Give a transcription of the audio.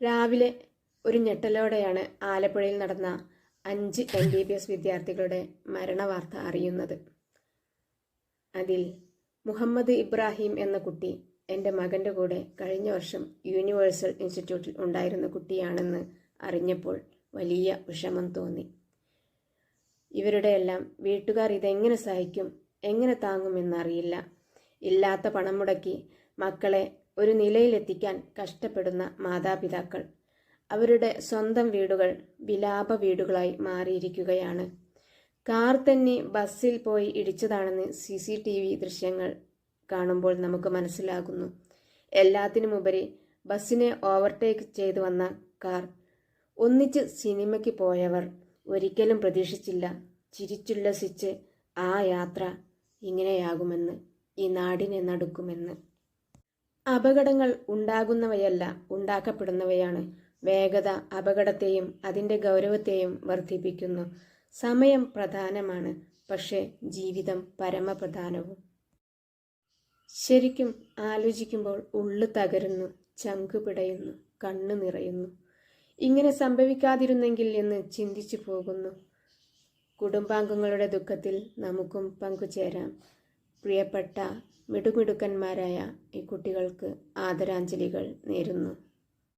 രാവിലെ ഒരു ഞെട്ടലോടെയാണ് ആലപ്പുഴയിൽ നടന്ന അഞ്ച് എം ബി ബി എസ് വിദ്യാർത്ഥികളുടെ മരണവാർത്ത അറിയുന്നത്. അതിൽ മുഹമ്മദ് ഇബ്രാഹിം എന്ന കുട്ടി എന്റെ മകന്റെ കൂടെ കഴിഞ്ഞ വർഷം യൂണിവേഴ്സൽ ഇൻസ്റ്റിറ്റ്യൂട്ടിൽ ഉണ്ടായിരുന്ന കുട്ടിയാണെന്ന് അറിഞ്ഞപ്പോൾ വലിയ വിഷമം തോന്നി. ഇവരുടെ എല്ലാം വീട്ടുകാർ ഇതെങ്ങനെ സഹിക്കും എങ്ങനെ താങ്ങുമെന്നറിയില്ല. ഇല്ലാത്ത പണം മുടക്കി മക്കളെ ഒരു നിലയിലെത്തിക്കാൻ കഷ്ടപ്പെടുന്ന മാതാപിതാക്കൾ. അവരുടെ സ്വന്തം വീടുകൾ വിലാപ വീടുകളായി മാറിയിരിക്കുകയാണ്. കാർ തന്നെ ബസ്സിൽ പോയി ഇടിച്ചതാണെന്ന് സി സി ടി വി ദൃശ്യങ്ങൾ കാണുമ്പോൾ നമുക്ക് മനസ്സിലാകുന്നു. എല്ലാത്തിനുമുപരി ബസ്സിനെ ഓവർടേക്ക് ചെയ്തു വന്ന കാർ. ഒന്നിച്ച് സിനിമയ്ക്ക് പോയവർ ഒരിക്കലും പ്രതീക്ഷിച്ചില്ല. ചിരിച്ചുല്ലസിച്ച് ആ യാത്ര ഇങ്ങനെയാകുമെന്ന് ഈ നാടിനെ നടുക്കുമെന്ന്. അപകടങ്ങൾ ഉണ്ടാകുന്നവയല്ല ഉണ്ടാക്കപ്പെടുന്നവയാണ്. വേഗത അപകടത്തെയും അതിന്റെ ഗൗരവത്തെയും വർദ്ധിപ്പിക്കുന്നു. സമയം പ്രധാനമാണ് പക്ഷേ ജീവിതം പരമപ്രധാനവും. ശരിക്കും ആലോചിക്കുമ്പോൾ ഉള്ളു തകരുന്നു ചങ്കു പിടയുന്നു കണ്ണു നിറയുന്നു. ഇങ്ങനെ സംഭവിക്കാതിരുന്നെങ്കിൽ എന്ന് ചിന്തിച്ചു പോകുന്നു. കുടുംബാംഗങ്ങളുടെ ദുഃഖത്തിൽ നമുക്കും പങ്കുചേരാം. പ്രിയപ്പെട്ട മിടുമിടുക്കന്മാരായ ഈ കുട്ടികൾക്ക് ആദരാഞ്ജലികൾ നേരുന്നു.